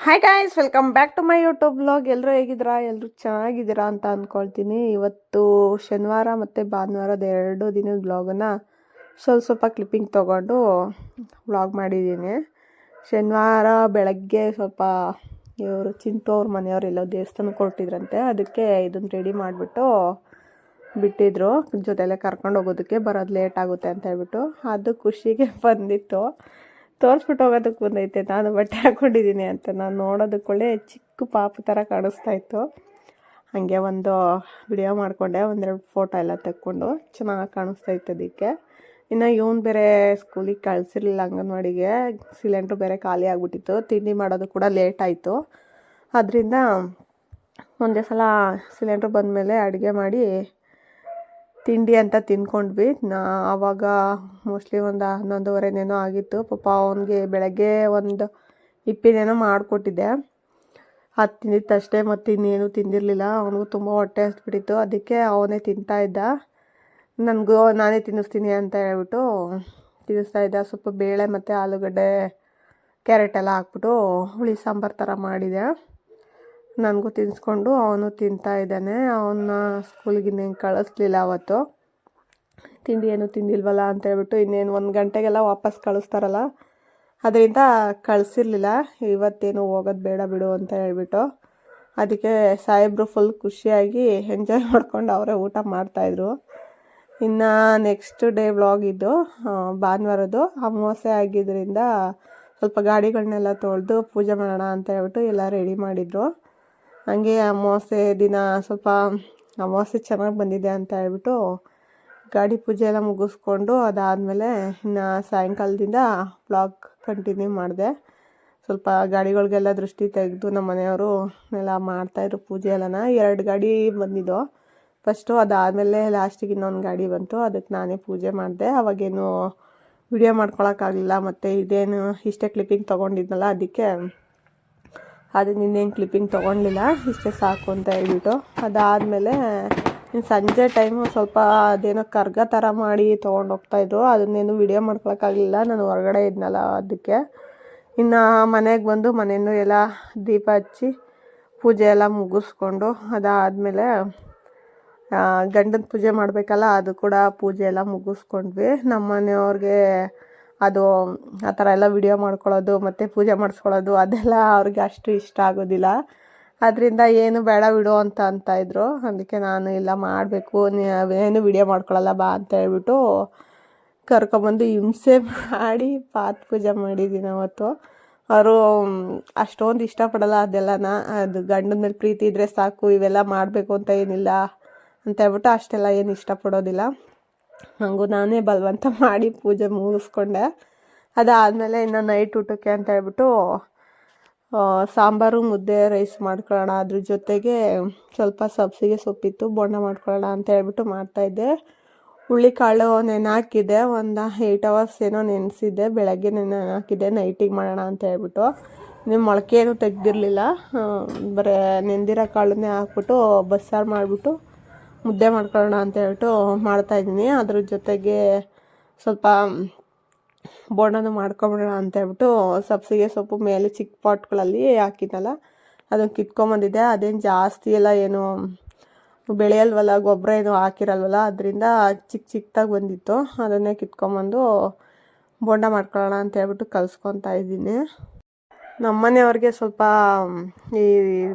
Hi guys welcome back to my YouTube blog ಎಲ್ಲರೂ ಹೇಗಿದ್ದೀರಾ? ಎಲ್ಲರೂ ಚೆನ್ನಾಗಿದ್ದೀರಾ ಅಂತ ಅಂದ್ಕೊಳ್ತೀನಿ ಇವತ್ತು ಶನಿವಾರ ಮತ್ತು ಭಾನುವಾರದ ಎರಡು ದಿನದ ಬ್ಲಾಗನ್ನು ಸ್ವಲ್ಪ ಸ್ವಲ್ಪ ಕ್ಲಿಪ್ಪಿಂಗ್ ತೊಗೊಂಡು ಬ್ಲಾಗ್ ಮಾಡಿದ್ದೀನಿ. ಶನಿವಾರ ಬೆಳಗ್ಗೆ ಸ್ವಲ್ಪ ಇವರು ಚಿಂತು ಅವ್ರ ಮನೆಯವ್ರು ಎಲ್ಲೋ ದೇವಸ್ಥಾನಕ್ಕೆ ಹೊರಟಿದ್ರಂತೆ. ಅದಕ್ಕೆ ಇದನ್ನು ರೆಡಿ ಮಾಡಿಬಿಟ್ಟು ಬಿಟ್ಟಿದ್ರು. ಜೊತೆಲೆ ಕರ್ಕೊಂಡು ಹೋಗೋದಕ್ಕೆ ಬರೋದು ಲೇಟ್ ಆಗುತ್ತೆ ಅಂತ ಹೇಳ್ಬಿಟ್ಟು. ಅದು ಖುಷಿಗೆ ಬಂದಿತ್ತು. ತೋರಿಸ್ಬಿಟ್ಟು ಹೋಗೋದಕ್ಕೆ ಬಂದೈತೆ. ನಾನು ಬಟ್ಟೆ ಹಾಕ್ಕೊಂಡಿದ್ದೀನಿ ಅಂತ. ನಾನು ನೋಡೋದಕ್ಕೊಳ್ಳೆ ಚಿಕ್ಕ ಪಾಪು ಥರ ಕಾಣಿಸ್ತಾ ಇತ್ತು. ಹಾಗೆ ಒಂದು ವಿಡಿಯೋ ಮಾಡಿಕೊಂಡೆ. ಒಂದೆರಡು ಫೋಟೋ ಎಲ್ಲ ತೆಕ್ಕೊಂಡು ಚೆನ್ನಾಗಿ ಕಾಣಿಸ್ತಾ ಇತ್ತು ಅದಕ್ಕೆ. ಇನ್ನು ಇವನು ಬೇರೆ ಸ್ಕೂಲಿಗೆ ಕಳಿಸಿರ್ಲಿಲ್ಲ ಅಂಗನವಾಡಿಗೆ. ಸಿಲಿಂಡ್ರ್ ಬೇರೆ ಖಾಲಿ ಆಗಿಬಿಟ್ಟಿತ್ತು. ತಿಂಡಿ ಮಾಡೋದು ಕೂಡ ಲೇಟ್ ಆಯಿತು. ಅದರಿಂದ ಒಂದೇ ಸಲ ಸಿಲಿಂಡ್ರ್ ಬಂದಮೇಲೆ ಅಡುಗೆ ಮಾಡಿ ತಿಂಡಿ ಅಂತ ತಿನ್ಕೊಂಡ್ವಿ ನಾ ಆವಾಗ ಮೋಸ್ಟ್ಲಿ ಒಂದು ಹನ್ನೊಂದುವರೆನೇನೋ ಆಗಿತ್ತು. ಪಾಪ ಅವನಿಗೆ ಬೆಳಗ್ಗೆ ಒಂದು ಇಪ್ಪಿನೇನೋ ಮಾಡಿಕೊಟ್ಟಿದ್ದೆ. ಅದು ತಿಂದಿತ್ತಷ್ಟೇ ಮತ್ತು ಇನ್ನೇನು ತಿಂದಿರಲಿಲ್ಲ. ಅವನಿಗೂ ತುಂಬ ಹೊಟ್ಟೆ ಹಸ್ಬಿಟ್ಟಿತ್ತು ಅದಕ್ಕೆ ಅವನೇ ತಿಂತಾ ಇದ್ದ. ನನಗೂ ನಾನೇ ತಿನ್ನಿಸ್ತೀನಿ ಅಂತ ಹೇಳ್ಬಿಟ್ಟು ತಿನ್ನಿಸ್ತಾ ಇದ್ದ. ಸ್ವಲ್ಪ ಬೇಳೆ ಮತ್ತು ಆಲೂಗಡ್ಡೆ, ಕ್ಯಾರೆಟ್ ಎಲ್ಲ ಹಾಕ್ಬಿಟ್ಟು ಹುಳಿ ಸಾಂಬಾರು ಥರ ಮಾಡಿದೆ. ನನಗೂ ತಿನ್ನಿಸ್ಕೊಂಡು ಅವನು ತಿಂತಾ ಇದ್ದಾನೆ. ಅವನ್ನ ಸ್ಕೂಲಿಗೆ ಇನ್ನೇನು ಕಳಿಸ್ಲಿಲ್ಲ ಅವತ್ತು. ತಿಂಡಿ ಏನು ತಿಂದಿಲ್ವಲ್ಲ ಅಂತ ಹೇಳ್ಬಿಟ್ಟು ಇನ್ನೇನು ಒಂದು ಗಂಟೆಗೆಲ್ಲ ವಾಪಸ್ ಕಳಿಸ್ತಾರಲ್ಲ, ಅದರಿಂದ ಕಳಿಸಿರ್ಲಿಲ್ಲ. ಇವತ್ತೇನು ಹೋಗೋದು ಬೇಡ ಬಿಡು ಅಂತ ಹೇಳ್ಬಿಟ್ಟು ಅದಕ್ಕೆ ಸಾಹೇಬರು ಫುಲ್ ಖುಷಿಯಾಗಿ ಎಂಜಾಯ್ ಮಾಡ್ಕೊಂಡು ಅವರೇ ಊಟ ಮಾಡ್ತಾಯಿದ್ರು ಇನ್ನು ನೆಕ್ಸ್ಟ್ ಡೇ ವ್ಲಾಗ್ ಇದು ಭಾನುವಾರದ್ದು. ಅಮಾವಾಸ್ಯೆ ಆಗಿದ್ದರಿಂದ ಸ್ವಲ್ಪ ಗಾಡಿಗಳನ್ನೆಲ್ಲ ತೊಳೆದು ಪೂಜೆ ಮಾಡೋಣ ಅಂತ ಹೇಳ್ಬಿಟ್ಟು ಎಲ್ಲ ರೆಡಿ ಮಾಡಿದರು. ಹಂಗೆ ಅಮಾವಾಸ್ಯೆ ದಿನ ಸ್ವಲ್ಪ ಅಮಾವಾಸ್ಯೆ ಚೆನ್ನಾಗಿ ಬಂದಿದೆ ಅಂತ ಹೇಳ್ಬಿಟ್ಟು ಗಾಡಿ ಪೂಜೆ ಎಲ್ಲ ಮುಗಿಸ್ಕೊಂಡು ಅದಾದಮೇಲೆ ಇನ್ನು ಸಾಯಂಕಾಲದಿಂದ ಬ್ಲಾಗ್ ಕಂಟಿನ್ಯೂ ಮಾಡಿದೆ. ಸ್ವಲ್ಪ ಗಾಡಿಗಳಿಗೆಲ್ಲ ದೃಷ್ಟಿ ತೆಗೆದು ನಮ್ಮ ಮನೆಯವರು ಎಲ್ಲ ಮಾಡ್ತಾಯಿದ್ರು ಪೂಜೆ ಎಲ್ಲನ. ಎರಡು ಗಾಡಿ ಬಂದಿದ್ದು. ಫಸ್ಟು ಅದಾದಮೇಲೆ ಲಾಸ್ಟಿಗೆ ಇನ್ನೊಂದು ಗಾಡಿ ಬಂತು. ಅದಕ್ಕೆ ನಾನೇ ಪೂಜೆ ಮಾಡಿದೆ. ಅವಾಗೇನು ವಿಡಿಯೋ ಮಾಡ್ಕೊಳಕ್ಕಾಗಲಿಲ್ಲ ಮತ್ತು ಇದೇನು ಇಷ್ಟೇ ಕ್ಲಿಪ್ಪಿಂಗ್ ತೊಗೊಂಡಿದ್ನಲ್ಲ, ಅದಕ್ಕೆ ಅದು ನಿನ್ನೇನು ಕ್ಲಿಪ್ಪಿಂಗ್ ತೊಗೊಳ್ಲಿಲ್ಲ ಇಷ್ಟೇ ಸಾಕು ಅಂತ ಹೇಳ್ಬಿಟ್ಟು. ಅದಾದಮೇಲೆ ಇನ್ನು ಸಂಜೆ ಟೈಮು ಸ್ವಲ್ಪ ಅದೇನೋ ಕರ್ಗ ಥರ ಮಾಡಿ ತೊಗೊಂಡು ಹೋಗ್ತಾಯಿದ್ರು ಅದನ್ನೇನು ವಿಡಿಯೋ ಮಾಡ್ಕೊಳಕ್ಕಾಗಲಿಲ್ಲ. ನಾನು ಹೊರಗಡೆ ಇದ್ನಲ್ಲ ಅದಕ್ಕೆ. ಇನ್ನು ಮನೆಗೆ ಬಂದು ಮನೆಯೂ ಎಲ್ಲ ದೀಪ ಹಚ್ಚಿ ಪೂಜೆ ಎಲ್ಲ ಮುಗಿಸ್ಕೊಂಡು ಅದಾದಮೇಲೆ ಗಂಡನ ಪೂಜೆ ಮಾಡಬೇಕಲ್ಲ, ಅದು ಕೂಡ ಪೂಜೆ ಎಲ್ಲ ಮುಗಿಸ್ಕೊಂಡ್ವಿ. ನಮ್ಮ ಮನೆಯವ್ರಿಗೆ ಅದು ಆ ಥರ ಎಲ್ಲ ವಿಡಿಯೋ ಮಾಡ್ಕೊಳ್ಳೋದು, ಮತ್ತು ಪೂಜೆ ಮಾಡಿಸ್ಕೊಳ್ಳೋದು, ಅದೆಲ್ಲ ಅವ್ರಿಗೆ ಅಷ್ಟು ಇಷ್ಟ ಆಗೋದಿಲ್ಲ. ಅದರಿಂದ ಏನು ಬೇಡ ಬಿಡು ಅಂತ ಅಂತ ಇದ್ರು. ಅದಕ್ಕೆ ನಾನು ಇಲ್ಲ, ಮಾಡಬೇಕು. ಏನು ವಿಡಿಯೋ ಮಾಡ್ಕೊಳ್ಳಲ್ಲ, ಬಾ ಅಂತ ಹೇಳ್ಬಿಟ್ಟು ಕರ್ಕೊಂಬಂದು ಹಿಂಸೆ ಮಾಡಿ ಪಾತ್ ಪೂಜೆ ಮಾಡಿದ್ದೀನಿ ಅವತ್ತು. ಅವರು ಅಷ್ಟೊಂದು ಇಷ್ಟಪಡಲ್ಲ ಅದೆಲ್ಲನ. ಅದು ಗಂಡನ ಮೇಲೆ ಪ್ರೀತಿ ಇದ್ದರೆ ಸಾಕು, ಇವೆಲ್ಲ ಮಾಡಬೇಕು ಅಂತ ಏನಿಲ್ಲ ಅಂತ ಹೇಳ್ಬಿಟ್ಟು ಅಷ್ಟೆಲ್ಲ ಏನು ಇಷ್ಟಪಡೋದಿಲ್ಲ. ಹಂಗೂ ನಾನೇ ಬಲವಂತ ಮಾಡಿ ಪೂಜೆ ಮುಗಿಸ್ಕೊಂಡೆ. ಅದಾದಮೇಲೆ ಇನ್ನು ನೈಟ್ ಊಟಕ್ಕೆ ಅಂತ ಹೇಳ್ಬಿಟ್ಟು ಸಾಂಬಾರು, ಮುದ್ದೆ ರೈಸ್ ಮಾಡ್ಕೊಳ್ಳೋಣ. ಅದ್ರ ಜೊತೆಗೆ ಸ್ವಲ್ಪ ಸಬ್ಸಿಗೆ ಸೊಪ್ಪಿತ್ತು, ಬೋಂಡ ಮಾಡ್ಕೊಳ್ಳೋಣ ಅಂತ ಹೇಳ್ಬಿಟ್ಟು ಮಾಡ್ತಾಯಿದ್ದೆ ಹುಳ್ಳಿಕಾಳು ನೆನೆ ಹಾಕಿದ್ದೆ. ಒಂದು ಏಯ್ಟ್ ಅವರ್ಸ್ ಏನೋ ನೆನೆಸಿದ್ದೆ. ಬೆಳಗ್ಗೆ ನೆನೆ ಹಾಕಿದ್ದೆ. ನೈಟಿಗೆ ಮಾಡೋಣ ಅಂತ ಹೇಳ್ಬಿಟ್ಟು. ನೀವು ಮೊಳಕೆ ಏನೂ ತೆಗ್ದಿರಲಿಲ್ಲ ಬರೀ ನೆಂದಿರೋ ಕಾಳನ್ನೇ ಹಾಕ್ಬಿಟ್ಟು, ಬಸ್ಸಾರು ಮಾಡಿಬಿಟ್ಟು ಮುದ್ದೆ ಮಾಡ್ಕೊಳ್ಳೋಣ ಅಂತ ಹೇಳ್ಬಿಟ್ಟು ಮಾಡ್ತಾಯಿದ್ದೀನಿ ಅದ್ರ ಜೊತೆಗೆ ಸ್ವಲ್ಪ ಬೋಂಡನು ಮಾಡ್ಕೊಂಬಿಡೋಣ ಅಂತ ಹೇಳ್ಬಿಟ್ಟು ಸಬ್ಸಿಗೆ ಸೊಪ್ಪು ಮೇಲೆ ಚಿಕ್ಕ ಪಾಟ್ಗಳಲ್ಲಿ ಹಾಕಿದ್ನಲ್ಲ ಅದನ್ನು ಕಿತ್ಕೊಂಬಂದಿದ್ದೆ. ಅದೇನು ಜಾಸ್ತಿ ಎಲ್ಲ ಏನು ಬೆಳೆಯಲ್ವಲ್ಲ, ಗೊಬ್ಬರ ಏನು ಹಾಕಿರಲ್ವಲ್ಲ, ಅದರಿಂದ ಚಿಕ್ಕ ಚಿಕ್ಕದಾಗಿ ಬಂದಿತ್ತು. ಅದನ್ನೇ ಕಿತ್ಕೊಂಬಂದು ಬೋಂಡ ಮಾಡ್ಕೊಳ್ಳೋಣ ಅಂತ ಹೇಳ್ಬಿಟ್ಟು ಕಲಿಸ್ಕೊತಾ ಇದ್ದೀನಿ. ನಮ್ಮ ಮನೆಯವ್ರಿಗೆ ಸ್ವಲ್ಪ ಈ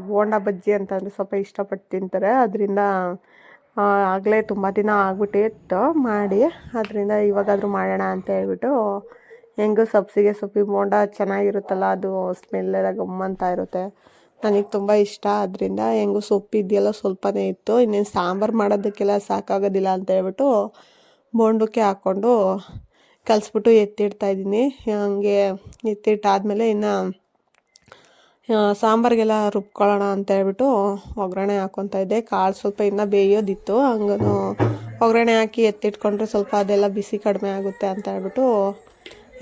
ಬೋಂಡ ಬಜ್ಜಿ ಅಂತಂದರೆ ಸ್ವಲ್ಪ ಇಷ್ಟಪಟ್ಟು ತಿಂತಾರೆ. ಅದರಿಂದ ಆಗಲೇ ತುಂಬ ದಿನ ಆಗ್ಬಿಟ್ಟಿತ್ತು ಮಾಡಿ ಅದರಿಂದ ಇವಾಗಾದರೂ ಮಾಡೋಣ ಅಂತ ಹೇಳ್ಬಿಟ್ಟು ಹೆಂಗೂ ಸಬ್ಸಿಗೆ ಸೊಪ್ಪಿ ಬೋಂಡ ಚೆನ್ನಾಗಿರುತ್ತಲ್ಲ, ಅದು ಸ್ಮೆಲ್ಲೆಲ್ಲ ಗಮ್ಮಂತ ಇರುತ್ತೆ. ನನಗೆ ತುಂಬ ಇಷ್ಟ. ಅದರಿಂದ ಹೆಂಗೂ ಸೊಪ್ಪು ಇದೆಯಲ್ಲ ಸ್ವಲ್ಪನೇ ಇತ್ತು. ಇನ್ನೇನು ಸಾಂಬಾರು ಮಾಡೋದಕ್ಕೆಲ್ಲ ಸಾಕಾಗೋದಿಲ್ಲ ಅಂತ ಹೇಳ್ಬಿಟ್ಟು ಬೋಂಡಕ್ಕೆ ಹಾಕ್ಕೊಂಡು ಕಲಿಸ್ಬಿಟ್ಟು ಎತ್ತಿಡ್ತಾ ಇದ್ದೀನಿ. ಹಂಗೆ ಎತ್ತಿಟ್ಟಾದಮೇಲೆ ಇನ್ನು ಸಾಂಬಾರಿಗೆಲ್ಲ ರುಬ್ಕೊಳ್ಳೋಣ ಅಂತ ಹೇಳ್ಬಿಟ್ಟು ಒಗ್ಗರಣೆ ಹಾಕ್ಕೊತಾ ಇದ್ದೆ. ಕಾಳು ಸ್ವಲ್ಪ ಇನ್ನೂ ಬೇಯೋದಿತ್ತು. ಹಂಗೂ ಒಗ್ಗರಣೆ ಹಾಕಿ ಎತ್ತಿಟ್ಕೊಂಡ್ರೆ ಸ್ವಲ್ಪ ಅದೆಲ್ಲ ಬಿಸಿ ಕಡಿಮೆ ಆಗುತ್ತೆ ಅಂತ ಹೇಳ್ಬಿಟ್ಟು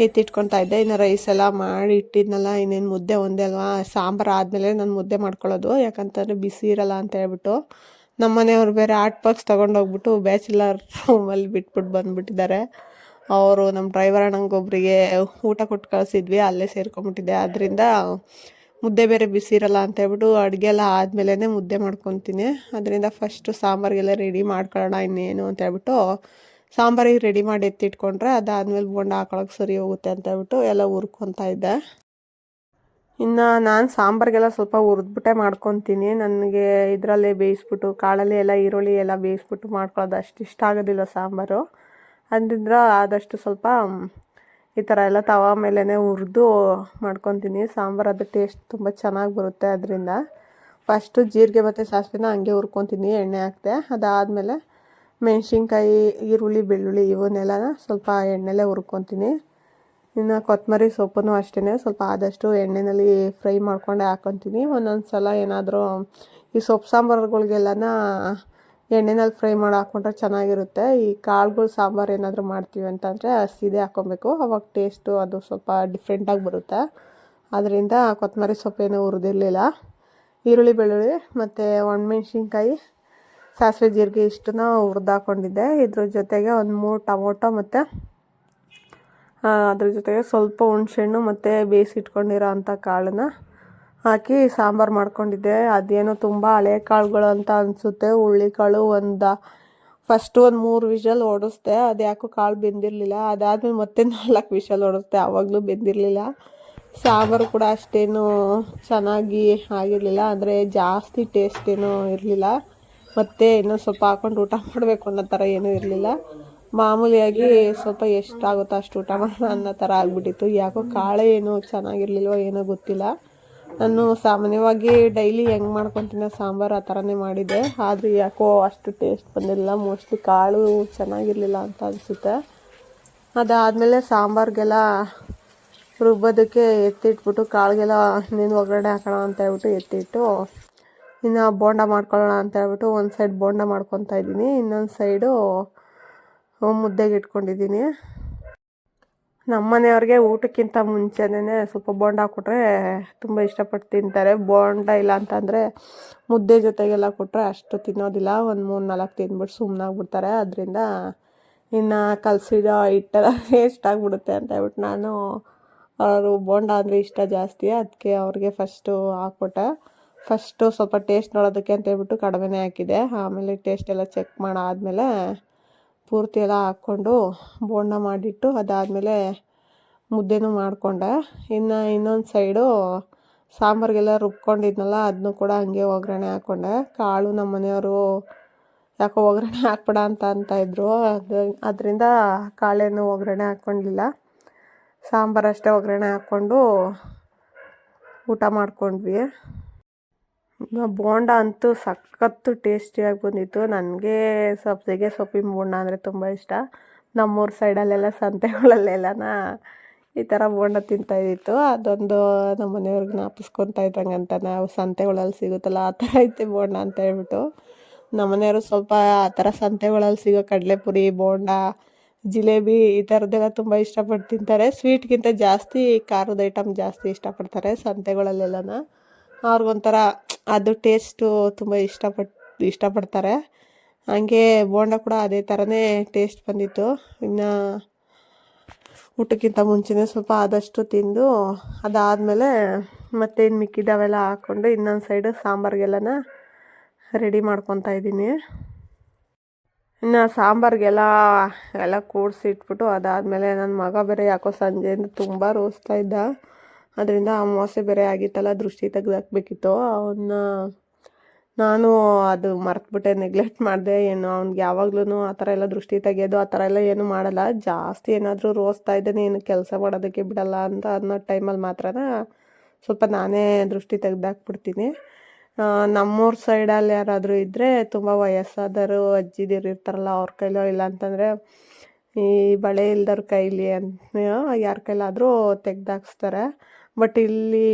ಎತ್ತಿಟ್ಕೊತಾ ಇದ್ದೆ. ಇನ್ನು ರೈಸ್ ಎಲ್ಲ ಮಾಡಿ ಇಟ್ಟಿದ್ನಲ್ಲ, ಇನ್ನೇನು ಮುದ್ದೆ ಒಂದೇ ಅಲ್ವಾ? ಸಾಂಬಾರು ಆದಮೇಲೆ ನಾನು ಮುದ್ದೆ ಮಾಡ್ಕೊಳ್ಳೋದು. ಯಾಕಂತಂದರೆ ಬಿಸಿ ಇರಲ್ಲ ಅಂತ ಹೇಳ್ಬಿಟ್ಟು ನಮ್ಮ ಮನೆಯವ್ರು ಬೇರೆ ಆರ್ಟ್ ಬಾಕ್ಸ್ ತೊಗೊಂಡೋಗ್ಬಿಟ್ಟು ಬ್ಯಾಚುಲರ್ ರೂಮಲ್ಲಿ ಬಿಟ್ಬಿಟ್ಟು ಬಂದುಬಿಟ್ಟಿದ್ದಾರೆ. ಅವರು ನಮ್ಮ ಡ್ರೈವರ್ ಅಣ್ಣಂಗೊಬ್ರಿಗೆ ಊಟ ಕೊಟ್ಟು ಕಳಿಸಿದ್ವಿ, ಅಲ್ಲೇ ಸೇರ್ಕೊಂಬಿಟ್ಟಿದ್ದೆ ಅದರಿಂದ ಮುದ್ದೆ ಬೇರೆ ಬಿಸಿ ಇರಲ್ಲ ಅಂತ ಹೇಳ್ಬಿಟ್ಟು ಅಡುಗೆ ಎಲ್ಲ ಆದಮೇಲೆ ಮುದ್ದೆ ಮಾಡ್ಕೊತೀನಿ. ಅದರಿಂದ ಫಸ್ಟು ಸಾಂಬಾರಿಗೆಲ್ಲ ರೆಡಿ ಮಾಡ್ಕೊಳ್ಳೋಣ ಇನ್ನೇನು ಅಂತ ಹೇಳ್ಬಿಟ್ಟು ಸಾಂಬಾರಿಗೆ ರೆಡಿ ಮಾಡಿ ಎತ್ತಿಟ್ಕೊಂಡ್ರೆ ಅದಾದ್ಮೇಲೆ ಬೋಂಡ ಹಾಕೊಳಕ್ಕೆ ಸರಿ ಹೋಗುತ್ತೆ ಅಂತ ಹೇಳ್ಬಿಟ್ಟು ಎಲ್ಲ ಹುರ್ಕೊತಾ ಇದ್ದೆ. ಇನ್ನು ನಾನು ಸಾಂಬಾರಿಗೆಲ್ಲ ಸ್ವಲ್ಪ ಹುರಿದ್ಬಿಟ್ಟೆ ಮಾಡ್ಕೊತೀನಿ. ನನಗೆ ಇದರಲ್ಲೇ ಬೇಯಿಸ್ಬಿಟ್ಟು ಕಾಳಲ್ಲಿ ಎಲ್ಲ ಈರುಳ್ಳಿ ಎಲ್ಲ ಬೇಯಿಸ್ಬಿಟ್ಟು ಮಾಡ್ಕೊಳ್ಳೋದು ಅಷ್ಟು ಇಷ್ಟ ಆಗೋದಿಲ್ಲ ಸಾಂಬಾರು. ಅಂದಿದ್ರ ಆದಷ್ಟು ಸ್ವಲ್ಪ ಈ ಥರ ಎಲ್ಲ ತವಾ ಮೇಲೇ ಹುರಿದು ಮಾಡ್ಕೊತೀನಿ. ಸಾಂಬಾರು ಅದು ಟೇಸ್ಟ್ ತುಂಬ ಚೆನ್ನಾಗಿ ಬರುತ್ತೆ ಅದರಿಂದ. ಫಸ್ಟು ಜೀರಿಗೆ ಮತ್ತು ಸಾಸಿವೆನ ಹಂಗೆ ಹುರ್ಕೊತೀನಿ, ಎಣ್ಣೆ ಹಾಕಿದೆ. ಅದಾದಮೇಲೆ ಮೆಣಸಿನ್ಕಾಯಿ, ಈರುಳ್ಳಿ, ಬೆಳ್ಳುಳ್ಳಿ ಇವನ್ನೆಲ್ಲ ಸ್ವಲ್ಪ ಎಣ್ಣೆಲೆ ಹುರ್ಕೊತೀನಿ. ಇನ್ನು ಕೊತ್ತಂಬರಿ ಸೊಪ್ಪನ್ನು ಅಷ್ಟೇ ಸ್ವಲ್ಪ ಆದಷ್ಟು ಎಣ್ಣೆಯಲ್ಲಿ ಫ್ರೈ ಮಾಡ್ಕೊಂಡೆ ಹಾಕ್ಕೊತೀನಿ ಒಂದೊಂದು ಸಲ ಏನಾದರೂ ಈ ಸೊಪ್ಪು ಸಾಂಬಾರುಗಳಿಗೆಲ್ಲನ ಎಣ್ಣೆನಲ್ಲಿ ಫ್ರೈ ಮಾಡಿ ಹಾಕ್ಕೊಂಡ್ರೆ ಚೆನ್ನಾಗಿರುತ್ತೆ. ಈ ಕಾಳುಗಳು ಸಾಂಬಾರು ಏನಾದರೂ ಮಾಡ್ತೀವಿ ಅಂತಂದರೆ ಹಸಿದೇ ಹಾಕ್ಕೊಬೇಕು ಅವಾಗ ಟೇಸ್ಟು ಅದು ಸ್ವಲ್ಪ ಡಿಫ್ರೆಂಟಾಗಿ ಬರುತ್ತೆ. ಅದರಿಂದ ಕೊತ್ತಂಬರಿ ಸೊಪ್ಪೇನೂ ಹುರಿದಿರಲಿಲ್ಲ. ಈರುಳ್ಳಿ, ಬೆಳ್ಳುಳ್ಳಿ ಮತ್ತು ಒಣಮೆಣ್ಸಿನ್ಕಾಯಿ, ಸಾಸಿವೆ ಜೀರಿಗೆ ಇಷ್ಟನ್ನ ಹುರಿದಾಕೊಂಡಿದ್ದೆ ಇದ್ರ ಜೊತೆಗೆ ಒಂದು ಮೂರು ಟೊಮೊಟೊ ಮತ್ತು ಅದ್ರ ಜೊತೆಗೆ ಸ್ವಲ್ಪ ಹುಣ್ಸೆಹಣ್ಣು ಮತ್ತು ಬೇಯಿಸಿಟ್ಕೊಂಡಿರೋ ಅಂಥ ಕಾಳನ್ನ ಹಾಕಿ ಸಾಂಬಾರು ಮಾಡ್ಕೊಂಡಿದ್ದೆ. ಅದೇನೋ ತುಂಬ ಹಳೆ ಕಾಳುಗಳು ಅಂತ ಅನಿಸುತ್ತೆ. ಕಾಳು ಒಂದು ಫಸ್ಟು ಒಂದು ಮೂರು ವಿಷಲ್ ಓಡಿಸ್ದೆ ಅದು ಯಾಕೋ ಕಾಳು ಬೆಂದಿರಲಿಲ್ಲ. ಅದಾದಮೇಲೆ ಮತ್ತೆ ನಾಲ್ಕು ವಿಷಲ್ ಓಡಿಸ್ದೆ ಆವಾಗಲೂ ಬೆಂದಿರಲಿಲ್ಲ. ಸಾಂಬಾರು ಕೂಡ ಅಷ್ಟೇನು ಚೆನ್ನಾಗಿ ಆಗಿರಲಿಲ್ಲ. ಅಂದರೆ ಜಾಸ್ತಿ ಟೇಸ್ಟ್ ಏನೂ ಇರಲಿಲ್ಲ. ಮತ್ತು ಇನ್ನೂ ಸ್ವಲ್ಪ ಹಾಕೊಂಡು ಊಟ ಮಾಡಬೇಕು ಅನ್ನೋ ಥರ ಏನೂ ಇರಲಿಲ್ಲ. ಮಾಮೂಲಿಯಾಗಿ ಸ್ವಲ್ಪ ಎಷ್ಟಾಗುತ್ತೋ ಅಷ್ಟು ಊಟ ಮಾಡೋಣ ಅನ್ನೋ ಥರ ಆಗಿಬಿಟ್ಟಿತ್ತು. ಯಾಕೋ ಕಾಳೆ ಏನು ಚೆನ್ನಾಗಿರ್ಲಿಲ್ವೋ ಏನೋ ಗೊತ್ತಿಲ್ಲ. ನಾನು ಸಾಮಾನ್ಯವಾಗಿ ಡೈಲಿ ಹೆಂಗೆ ಮಾಡ್ಕೊತೀನೋ ಸಾಂಬಾರು ಆ ಥರನೇ ಮಾಡಿದ್ದೆ ಆದರೆ ಯಾಕೋ ಅಷ್ಟು ಟೇಸ್ಟ್ ಬಂದಿಲ್ಲ. ಮೋಸ್ಟ್ಲಿ ಕಾಳು ಚೆನ್ನಾಗಿರಲಿಲ್ಲ ಅಂತ ಅನಿಸುತ್ತೆ. ಅದಾದಮೇಲೆ ಸಾಂಬಾರಿಗೆಲ್ಲ ರುಬ್ಬೋದಕ್ಕೆ ಎತ್ತಿಟ್ಬಿಟ್ಟು ಕಾಳಿಗೆಲ್ಲ ಇನ್ನೇನು ಒಗ್ಗರಣೆ ಹಾಕೋಣ ಅಂತ ಹೇಳ್ಬಿಟ್ಟು ಎತ್ತಿಟ್ಟು, ಇನ್ನು ಬೋಂಡ ಮಾಡ್ಕೊಳ್ಳೋಣ ಅಂತ ಹೇಳ್ಬಿಟ್ಟು ಒಂದು ಸೈಡ್ ಬೋಂಡ ಮಾಡ್ಕೊತಾ ಇದ್ದೀನಿ. ಇನ್ನೊಂದು ಸೈಡು ಮುದ್ದೆಗೆ ಇಟ್ಕೊಂಡಿದ್ದೀನಿ. ನಮ್ಮ ಮನೆಯವ್ರಿಗೆ ಊಟಕ್ಕಿಂತ ಮುಂಚೆನೇ ಸ್ವಲ್ಪ ಬೋಂಡ ಕೊಟ್ಟರೆ ತುಂಬ ಇಷ್ಟಪಟ್ಟು ತಿಂತಾರೆ. ಬೋಂಡ ಇಲ್ಲ ಅಂತಂದರೆ ಮುದ್ದೆ ಜೊತೆಗೆಲ್ಲ ಕೊಟ್ಟರೆ ಅಷ್ಟು ತಿನ್ನೋದಿಲ್ಲ. ಒಂದು ಮೂರು ನಾಲ್ಕು ತಿಂದ್ಬಿಟ್ಟು ಸುಮ್ಮನಾಗ್ಬಿಡ್ತಾರೆ ಅದರಿಂದ ಇನ್ನು ಕಲಸಿದ ಹಿಟ್ಟೆಲ್ಲ ವೇಸ್ಟ್ ಆಗಿಬಿಡುತ್ತೆ ಅಂತ ಹೇಳ್ಬಿಟ್ಟು ನಾನು ಅವರು ಬೋಂಡ ಅಂದರೆ ಇಷ್ಟ ಜಾಸ್ತಿ. ಅದಕ್ಕೆ ಅವ್ರಿಗೆ ಫಸ್ಟು ಹಾಕ್ಕೊಟ್ಟೆ. ಫಸ್ಟು ಸ್ವಲ್ಪ ಟೇಸ್ಟ್ ನೋಡೋದಕ್ಕೆ ಅಂತ ಹೇಳ್ಬಿಟ್ಟು ಕಡಿಮೆನೇ ಹಾಕಿದೆ. ಆಮೇಲೆ ಟೇಸ್ಟ್ ಎಲ್ಲ ಚೆಕ್ ಮಾಡಾದಮೇಲೆ ಪೂರ್ತಿ ಎಲ್ಲ ಹಾಕ್ಕೊಂಡು ಬೋಂಡ ಮಾಡಿಟ್ಟು ಅದಾದಮೇಲೆ ಮುದ್ದೆನೂ ಮಾಡಿಕೊಂಡೆ. ಇನ್ನು ಇನ್ನೊಂದು ಸೈಡು ಸಾಂಬಾರಿಗೆಲ್ಲ ರುಬ್ಕೊಂಡಿದ್ನಲ್ಲ ಅದನ್ನು ಕೂಡ ಹಂಗೆ ಒಗ್ಗರಣೆ ಹಾಕ್ಕೊಂಡೆ ಕಾಳು ನಮ್ಮ ಮನೆಯವರು ಯಾಕೋ ಒಗ್ಗರಣೆ ಹಾಕ್ಬೇಡ ಅಂತ ಅಂತ ಇದ್ದರು ಅದು, ಅದರಿಂದ ಕಾಳೇನು ಒಗ್ಗರಣೆ ಹಾಕ್ಕೊಂಡಿಲ್ಲ ಸಾಂಬಾರು ಅಷ್ಟೇ ಒಗ್ಗರಣೆ ಹಾಕ್ಕೊಂಡು ಊಟ ಮಾಡ್ಕೊಂಡ್ವಿ. ಬೋಂಡ ಅಂತೂ ಸಖತ್ತು ಟೇಸ್ಟಿಯಾಗಿ ಬಂದಿತ್ತು ನನಗೆ ಸಬ್ಸಿಗೆ ಸೊಪ್ಪಿನ ಬೋಂಡ ಅಂದರೆ ತುಂಬ ಇಷ್ಟ. ನಮ್ಮೂರ ಸೈಡಲ್ಲೆಲ್ಲ ಸಂತೆಗಳಲ್ಲೆಲ್ಲನ ಈ ಥರ ಬೋಂಡ ತಿಂತಾಯಿದ್ದಿತ್ತು ಅದೊಂದು ನಮ್ಮ ಮನೆಯವ್ರಿಗೆ ನಾಪಿಸ್ಕೊತಾ ಇದ್ದಂಗೆ ಅಂತ ನಾವು ಸಂತೆಗಳಲ್ಲಿ ಸಿಗುತ್ತಲ್ಲ ಆ ಥರ ಐತೆ ಬೋಂಡ ಅಂತ ಹೇಳ್ಬಿಟ್ಟು. ನಮ್ಮ ಮನೆಯವರು ಸ್ವಲ್ಪ ಆ ಥರ ಸಂತೆಗಳಲ್ಲಿ ಸಿಗೋ ಕಡಲೆಪುರಿ, ಬೋಂಡ, ಜಿಲೇಬಿ ಈ ಥರದ್ದೆಲ್ಲ ತುಂಬ ಇಷ್ಟಪಟ್ಟು ತಿಂತಾರೆ. ಸ್ವೀಟ್ಗಿಂತ ಜಾಸ್ತಿ ಖಾರದ ಐಟಮ್ ಜಾಸ್ತಿ ಇಷ್ಟಪಡ್ತಾರೆ ಸಂತೆಗಳಲ್ಲೆಲ್ಲನ. ಅವ್ರಿಗೊಂಥರ ಅದು ಟೇಸ್ಟು ತುಂಬ ಇಷ್ಟಪಟ್ಟು ಇಷ್ಟಪಡ್ತಾರೆ. ಹಂಗೆ ಬೋಂಡ ಕೂಡ ಅದೇ ಥರನೇ ಟೇಸ್ಟ್ ಬಂದಿತ್ತು. ಇನ್ನು ಊಟಕ್ಕಿಂತ ಮುಂಚೆನೇ ಸ್ವಲ್ಪ ಆದಷ್ಟು ತಿಂದು ಅದಾದಮೇಲೆ ಮತ್ತೆ ಇನ್ನು ಮಿಕ್ಕಿದವೆಲ್ಲ ಹಾಕ್ಕೊಂಡು ಇನ್ನೊಂದು ಸೈಡು ಸಾಂಬಾರಿಗೆಲ್ಲನ ರೆಡಿ ಮಾಡ್ಕೊತಾ ಇದ್ದೀನಿ. ಇನ್ನು ಸಾಂಬಾರಿಗೆಲ್ಲ ಎಲ್ಲ ಕೂಡಿಸಿಟ್ಬಿಟ್ಟು ಅದಾದಮೇಲೆ ನನ್ನ ಮಗ ಬೇರೆ ಯಾಕೋ ಸಂಜೆಯಿಂದ ತುಂಬ ರೋಸ್ತಾ ಇದ್ದ. ಅದರಿಂದ ಅಮಾವಾಸ್ಯೆ ಬೇರೆ ಆಗಿತ್ತಲ್ಲ, ದೃಷ್ಟಿ ತೆಗೆದಾಕ್ಬೇಕಿತ್ತು. ಅವನ್ನ ನಾನು ಅದು ಮರ್ತುಬಿಟ್ಟೆ ನೆಗ್ಲೆಕ್ಟ್ ಮಾಡಿದೆ. ಏನು, ಅವ್ನಿಗೆ ಯಾವಾಗ್ಲೂ ಆ ಥರ ಎಲ್ಲ ದೃಷ್ಟಿ ತೆಗೆಯೋದು, ಆ ಥರ ಎಲ್ಲ ಏನು ಮಾಡಲ್ಲ. ಜಾಸ್ತಿ ಏನಾದರೂ ರೋಸ್ತಾ ಇದ್ದೇನೆ, ಏನು ಕೆಲಸ ಮಾಡೋದಕ್ಕೆ ಬಿಡಲ್ಲ ಅಂತ ಅನ್ನೋ ಟೈಮಲ್ಲಿ ಮಾತ್ರ ಸ್ವಲ್ಪ ನಾನೇ ದೃಷ್ಟಿ ತೆಗೆದಾಕ್ಬಿಡ್ತೀನಿ. ನಮ್ಮೂರ ಸೈಡಲ್ಲಿ ಯಾರಾದರೂ ಇದ್ದರೆ ತುಂಬ ವಯಸ್ಸಾದರು ಅಜ್ಜಿದಿರು ಇರ್ತಾರಲ್ಲ, ಅವ್ರ ಕೈಲೋ ಇಲ್ಲ ಅಂತಂದರೆ, ಈ ಬಳೆ ಇಲ್ದವ್ರ ಕೈಲಿ ಅಂತ ಯಾರ ಕೈಲಾದರೂ ತೆಗ್ದಾಕ್ಸ್ತಾರೆ. ಬಟ್ ಇಲ್ಲಿ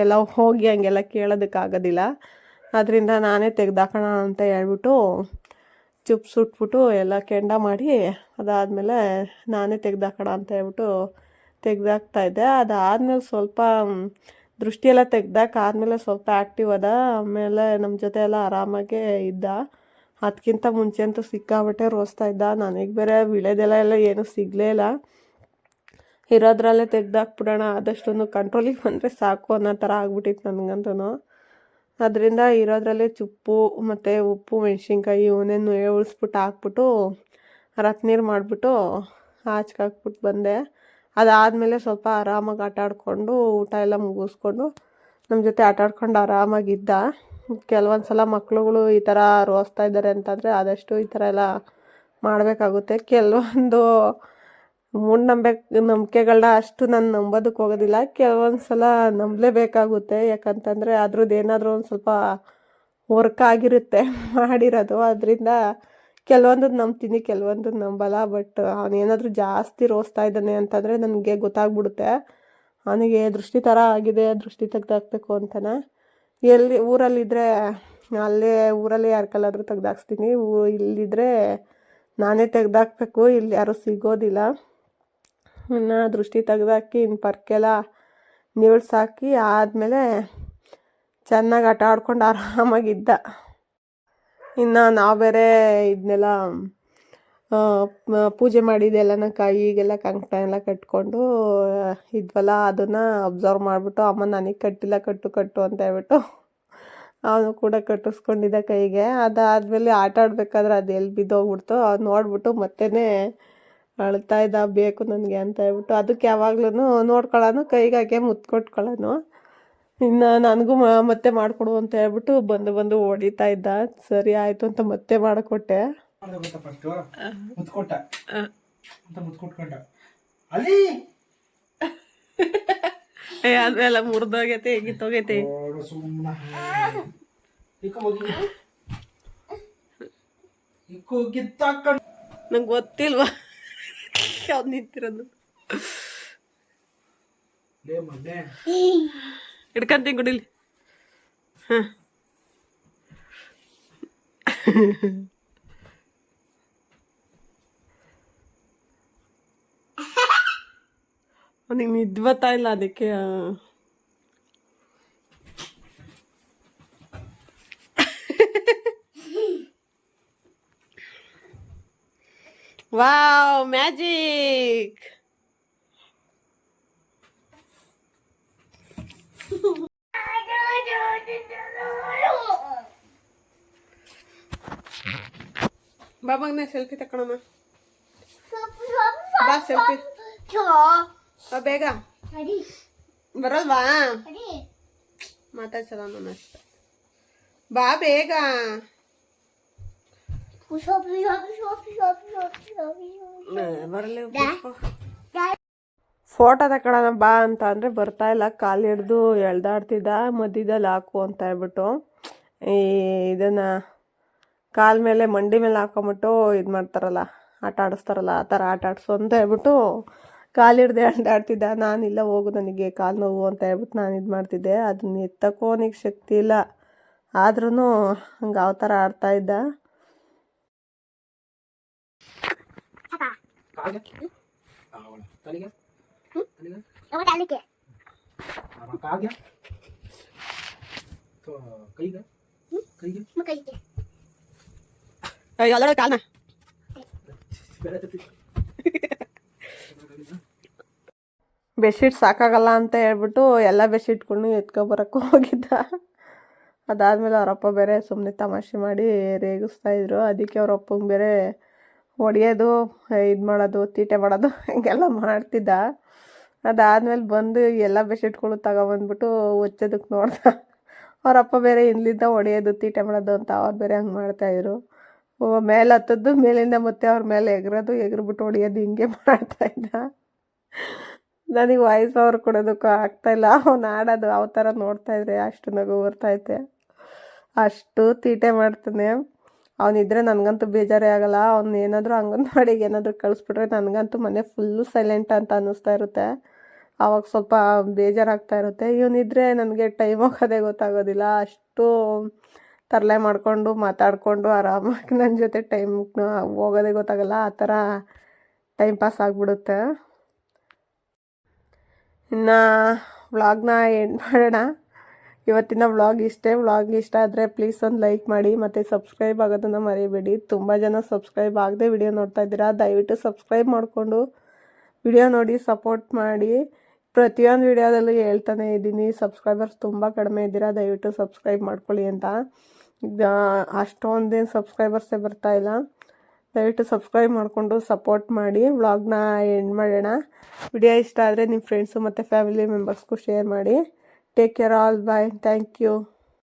ಎಲ್ಲ ಹೋಗಿ ಹಂಗೆಲ್ಲ ಕೇಳೋದಕ್ಕಾಗೋದಿಲ್ಲ ಅದರಿಂದ ನಾನೇ ತೆಗ್ದಾಕೋಣ ಅಂತ ಹೇಳ್ಬಿಟ್ಟು ಚುಪ್ ಸುಟ್ಬಿಟ್ಟು ಎಲ್ಲ ಕೆಂಡ ಮಾಡಿ ಅದಾದಮೇಲೆ ನಾನೇ ತೆಗ್ದಾಕೋಣ ಅಂತ ಹೇಳ್ಬಿಟ್ಟು ತೆಗ್ದಾಕ್ತಾಯಿದ್ದೆ ಅದಾದಮೇಲೆ ಸ್ವಲ್ಪ ದೃಷ್ಟಿಯೆಲ್ಲ ತೆಗ್ದಾಕಾದ್ಮೇಲೆ ಸ್ವಲ್ಪ ಆ್ಯಕ್ಟಿವ್ ಅದ. ಆಮೇಲೆ ನಮ್ಮ ಜೊತೆ ಎಲ್ಲ ಆರಾಮಾಗೆ ಇದ್ದ. ಅದಕ್ಕಿಂತ ಮುಂಚೆ ಅಂತೂ ಸಿಕ್ಕಾಬಟ್ಟೆ ರೋಸ್ತಾ ಇದ್ದ. ನನಗೆ ಬೇರೆ ವಿಳೆದೆಲ್ಲ ಎಲ್ಲ ಏನೂ ಸಿಗಲೇ ಇಲ್ಲ. ಇರೋದ್ರಲ್ಲೇ ತೆಗ್ದಾಕ್ಬಿಡೋಣ ಆದಷ್ಟೊಂದು ಕಂಟ್ರೋಲಿಗೆ ಬಂದರೆ ಸಾಕು ಅನ್ನೋ ಥರ ಆಗ್ಬಿಟ್ಟಿತ್ತು ನನಗಂತೂ ಅದರಿಂದ ಇರೋದ್ರಲ್ಲೇ ಚುಪ್ಪು ಮತ್ತು ಉಪ್ಪು, ಮೆಣಸಿನ್ಕಾಯಿ ಇವನೇನು ಉಳಿಸ್ಬಿಟ್ಟು ಹಾಕ್ಬಿಟ್ಟು ರತ್ನೀರು ಮಾಡಿಬಿಟ್ಟು ಹಾಕ್ಬಿಟ್ಟು ಬಂದೆ. ಅದಾದಮೇಲೆ ಸ್ವಲ್ಪ ಆರಾಮಾಗಿ ಆಟ ಆಡಿಕೊಂಡು, ಊಟ ಎಲ್ಲ ಮುಗಿಸ್ಕೊಂಡು ನಮ್ಮ ಜೊತೆ ಆಟ ಆಡ್ಕೊಂಡು ಆರಾಮಾಗಿದ್ದ ಕೆಲವೊಂದು ಸಲ ಮಕ್ಳುಗಳು ಈ ಥರ ರೋಸ್ತಾ ಇದ್ದಾರೆ ಅಂತಂದರೆ ಆದಷ್ಟು ಈ ಥರ ಎಲ್ಲ ಮಾಡಬೇಕಾಗುತ್ತೆ. ಕೆಲವೊಂದು ಮೂಢನಂಬಿಕೆ ನಂಬಿಕೆಗಳನ್ನ ಅಷ್ಟು ನಾನು ನಂಬೋದಕ್ಕೆ ಹೋಗೋದಿಲ್ಲ. ಕೆಲವೊಂದು ಸಲ ನಂಬಲೇಬೇಕಾಗುತ್ತೆ. ಯಾಕಂತಂದರೆ ಅದ್ರದ್ದು ಏನಾದರೂ ಒಂದು ಸ್ವಲ್ಪ ವರ್ಕ್ ಆಗಿರುತ್ತೆ ಮಾಡಿರೋದು. ಅದರಿಂದ ಕೆಲವೊಂದನ್ನು ನಂಬ್ತೀನಿ ಕೆಲವೊಂದನ್ನು ನಂಬಲ್ಲ. ಬಟ್ ಅವನೇನಾದರೂ ಜಾಸ್ತಿ ರೋಸ್ತಾ ಇದ್ದಾನೆ ಅಂತಂದರೆ ನನಗೆ ಗೊತ್ತಾಗ್ಬಿಡುತ್ತೆ. ಅವನಿಗೆ ದೃಷ್ಟಿ ಥರ ಆಗಿದೆ, ದೃಷ್ಟಿ ತೆಗ್ದಾಕ್ಬೇಕು ಅಂತಾನೆ. ಎಲ್ಲಿ ಊರಲ್ಲಿದ್ದರೆ ಅಲ್ಲೇ ಊರಲ್ಲಿ ಯಾರ ಕಲ್ಲಾದರೂ ತೆಗ್ದಾಕ್ಸ್ತೀನಿ. ಊ ಇಲ್ಲಿದ್ದರೆ ನಾನೇ ತೆಗ್ದಾಕ್ಬೇಕು. ಇಲ್ಲಿ ಯಾರೂ ಸಿಗೋದಿಲ್ಲ. ಇನ್ನು ದೃಷ್ಟಿ ತೆಗ್ದಾಕಿ ಇನ್ನು ಪರ್ಕೆಲ್ಲ ನೀಳ್ಸಾಕಿ ಆದಮೇಲೆ ಚೆನ್ನಾಗಿ ಆಟ ಆಡ್ಕೊಂಡು ಆರಾಮಾಗಿದ್ದ. ಇನ್ನು ನಾವು ಬೇರೆ ಇದನ್ನೆಲ್ಲ ಪೂಜೆ ಮಾಡಿದ್ದೆಲ್ಲನ ಕೈಗೆಲ್ಲ ಕಂಕಣ ಎಲ್ಲ ಕಟ್ಕೊಂಡು, ಇದ್ವಲ್ಲ, ಅದನ್ನು ಅಬ್ಸರ್ವ್ ಮಾಡಿಬಿಟ್ಟು, ಅಮ್ಮ ನನಗೆ ಕಟ್ಟಿಲ್ಲ, ಕಟ್ಟು ಕಟ್ಟು ಅಂತ ಹೇಳ್ಬಿಟ್ಟು, ಅವನು ಕೂಡ ಕಟ್ಟಿಸ್ಕೊಂಡಿದ್ದ ಕೈಗೆ. ಅದಾದಮೇಲೆ ಆಟ ಆಡಬೇಕಾದ್ರೆ ಅದು ಎಲ್ಲಿ ಬಿದ್ದೋಗ್ಬಿಡ್ತು ನೋಡ್ಬಿಟ್ಟು ಮತ್ತೇ ಅಳ್ತಾ ಇದ್ದ ಬೇಕು ನನಗೆ ಅಂತ ಹೇಳ್ಬಿಟ್ಟು ಅದಕ್ಕೆ ಯಾವಾಗ್ಲೂ ನೋಡ್ಕೊಳ್ಳೋನು ಕೈಗೆ ಹಾಕಿ ಮುತ್ತು ಕೊಟ್ಕೊಳ್ಳೋನು ಇನ್ನು ನನಗೂ ಮತ್ತೆ ಮಾಡಿಕೊಡು ಅಂತ ಹೇಳ್ಬಿಟ್ಟು ಬಂದು ಬಂದು ಹೊಡಿತಾ ಇದ್ದ. ಸರಿ ಆಯಿತು ಅಂತ ಮತ್ತೆ ಮಾಡಿಕೊಟ್ಟೆ. ಅದ್ಮೇಲೆ ಮುರಿದೋಗೈತೆ ಹೆಂಗಿತ್ತೋಗೈತೆ. ಹೋಗಿ ಹೋಗಿ. ನಂಗೆ ಗೊತ್ತಿಲ್ವಾ? ಯಾವ್ದು ನಿಂತಿರೋದು ಹಿಡ್ಕಂತೀನಿ ಕುಡಿಲಿ ಹಾಂ ಅವನಿಗೆ ನಿದ್ದೆ ಬರ್ತಾ ಇಲ್ಲ ಅದಕ್ಕೆ ಆ. ವಾವ್ ಮ್ಯಾಜಿಕ್ ಬಾಬಾಗ್ನ ಸೆಲ್ಫಿ ತಕೊಳಮ್ಮ ಬಾ ಸೆಲ್ಫಿ ಬೇಗ. ಬರಲ್ವಾ? ಮಾತಾಡ್ಸಲ್ಲ ನಾನು ಅಷ್ಟೆ ಬಾ ಬೇಗ. ಫೋಟೋ ತಗೊಳ್ಳೋಣ ಬಾ ಅಂತ ಅಂದರೆ ಬರ್ತಾ ಇಲ್ಲ. ಕಾಲು ಹಿಡ್ದು ಎಳ್ದಾಡ್ತಿದ್ದ, ಮಧ್ಯದಲ್ಲಿ ಹಾಕು ಅಂತ ಹೇಳ್ಬಿಟ್ಟು ಈ ಇದನ್ನು ಕಾಲ ಮೇಲೆ ಮಂಡಿ ಮೇಲೆ ಹಾಕೊಂಬಿಟ್ಟು ಇದು ಮಾಡ್ತಾರಲ್ಲ, ಆಟ ಆಡಿಸ್ತಾರಲ್ಲ, ಆ ಥರ ಆಟ ಆಡಿಸು ಅಂತ ಹೇಳ್ಬಿಟ್ಟು ಕಾಲು ಹಿಡ್ದು ಎಳ್ದಾಡ್ತಿದ್ದ. ನಾನಿಲ್ಲ ಹೋಗು ನನಗೆ ಕಾಲು ನೋವು ಅಂತ ಹೇಳ್ಬಿಟ್ಟು ನಾನು ಇದು ಮಾಡ್ತಿದ್ದೆ. ಅದನ್ನ ಎತ್ತಕ್ಕೋ ಶಕ್ತಿ ಇಲ್ಲ. ಆದ್ರೂ ಹಂಗೆ ಯಾವ ಥರ ಆಡ್ತಾ ಅವಳ ತಲೆಗೆ ತಲೆಗೆ ಕೈಗೆ? ಕೈಗೆ? ಬೆಡ್ಶೀಟ್ ಸಾಕಾಗಲ್ಲ ಅಂತ ಹೇಳ್ಬಿಟ್ಟು ಎಲ್ಲ ಬೆಡ್ಶೀಟ್ಗಳ್ನು ಎತ್ಕೊಬರಕ್ಕೆ ಹೋಗಿದ್ದ. ಅದಾದ್ಮೇಲೆ ಅವರಪ್ಪ ಬೇರೆ ಸುಮ್ಮನೆ ತಮಾಷೆ ಮಾಡಿ ರೇಗಿಸ್ತಾ ಇದ್ರು. ಅದಕ್ಕೆ ಅವರಪ್ಪಂಗೆ ಬೇರೆ ಹೊಡಿಯೋದು, ಇದು ಮಾಡೋದು, ತೀಟೆ ಮಾಡೋದು, ಹಂಗೆಲ್ಲ ಮಾಡ್ತಿದ್ದ. ಅದಾದಮೇಲೆ ಬಂದು ಎಲ್ಲ ಬೆಡ್ಶೀಟ್ಗಳು ತಗೊಬಂದ್ಬಿಟ್ಟು ಹೊಚ್ಚೋದಕ್ಕೆ ನೋಡ್ದ. ಅವರಪ್ಪ ಬೇರೆ ಇಲ್ಲಿಂದ ಹೊಡೆಯೋದು, ತೀಟೆ ಮಾಡೋದು ಅಂತ ಅವ್ರು ಬೇರೆ ಹಂಗೆ ಮಾಡ್ತಾಯಿದ್ರು ಮೇಲೆ ಹತ್ತದ್ದು, ಮೇಲಿಂದ ಮತ್ತೆ ಅವ್ರ ಮೇಲೆ ಎಗರೋದು, ಎಗರ್ಬಿಟ್ಟು ಹೊಡಿಯೋದು, ಹಿಂಗೆ ಮಾಡ್ತಾಯಿದ್ದ ನನಗೆ ವಾಯ್ಸ್ ಅವ್ರು ಕೊಡೋದಕ್ಕೂ ಆಗ್ತಾಯಿಲ್ಲ ಅವ್ನು ಆಡೋದು ಯಾವ ಥರ ನೋಡ್ತಾಯಿದ್ರೆ ಅಷ್ಟು ನಗು ಬರ್ತಾಯಿದ್ದೆ ಅಷ್ಟು ತೀಟೆ ಮಾಡ್ತಾನೆ. ಅವನಿದ್ರೆ ನನಗಂತೂ ಬೇಜಾರೇ ಆಗಲ್ಲ. ಅವ್ನು ಏನಾದರೂ ಅಂಗನವಾಡಿಗೆ ಏನಾದರೂ ಕಳಿಸ್ಬಿಟ್ರೆ ನನಗಂತೂ ಮನೆ ಫುಲ್ಲು ಸೈಲೆಂಟ್ ಅಂತ ಅನ್ನಿಸ್ತಾ ಇರುತ್ತೆ. ಆವಾಗ ಸ್ವಲ್ಪ ಬೇಜಾರಾಗ್ತಾ ಇರುತ್ತೆ. ಇವನಿದ್ರೆ ನನಗೆ ಟೈಮ್ ಹೋಗೋದೇ ಗೊತ್ತಾಗೋದಿಲ್ಲ. ಅಷ್ಟು ತರಲೆ ಮಾಡಿಕೊಂಡು ಮಾತಾಡಿಕೊಂಡು ಆರಾಮಾಗಿ ನನ್ನ ಜೊತೆ ಟೈಮ್ ಹೋಗೋದೇ ಗೊತ್ತಾಗಲ್ಲ. ಆ ಥರ ಟೈಮ್ ಪಾಸ್ ಆಗಿಬಿಡುತ್ತೆ. ಇನ್ನು ವ್ಲಾಗ್ನ ಎಂಡ್ ಮಾಡೋಣ. ಇವತ್ತಿನ ವ್ಲಾಗ್ ಇಷ್ಟೇ, ವ್ಲಾಗ್ ಇಷ್ಟ ಆದರೆ ಪ್ಲೀಸ್ ಒಂದು ಲೈಕ್ ಮಾಡಿ, ಮತ್ತು ಸಬ್ಸ್ಕ್ರೈಬ್ ಆಗೋದನ್ನು ಮರಿಬೇಡಿ. ತುಂಬ ಜನ ಸಬ್ಸ್ಕ್ರೈಬ್ ಆಗದೆ ವಿಡಿಯೋ ನೋಡ್ತಾ ಇದ್ದೀರಾ, ದಯವಿಟ್ಟು ಸಬ್ಸ್ಕ್ರೈಬ್ ಮಾಡಿಕೊಂಡು ವಿಡಿಯೋ ನೋಡಿ ಸಪೋರ್ಟ್ ಮಾಡಿ. ಪ್ರತಿಯೊಂದು ವಿಡಿಯೋದಲ್ಲೂ ಹೇಳ್ತಾನೆ ಇದ್ದೀನಿ ಸಬ್ಸ್ಕ್ರೈಬರ್ಸ್ ತುಂಬ ಕಡಿಮೆ ಇದ್ದೀರಾ, ದಯವಿಟ್ಟು ಸಬ್ಸ್ಕ್ರೈಬ್ ಮಾಡ್ಕೊಳ್ಳಿ ಅಂತ. ಅಷ್ಟೊಂದೇನು ಸಬ್ಸ್ಕ್ರೈಬರ್ಸೇ ಇಲ್ಲ. ದಯವಿಟ್ಟು ಸಬ್ಸ್ಕ್ರೈಬ್ ಮಾಡಿಕೊಂಡು ಸಪೋರ್ಟ್ ಮಾಡಿ, ವ್ಲಾಗ್ನ ಎಂಡ್ ಮಾಡೋಣ. ವಿಡಿಯೋ ಇಷ್ಟ ಆದರೆ ನಿಮ್ಮ ಫ್ರೆಂಡ್ಸು ಮತ್ತು ಫ್ಯಾಮಿಲಿ ಮೆಂಬರ್ಸ್ಗೂ ಶೇರ್ ಮಾಡಿ. Take care all. Bye. Thank you.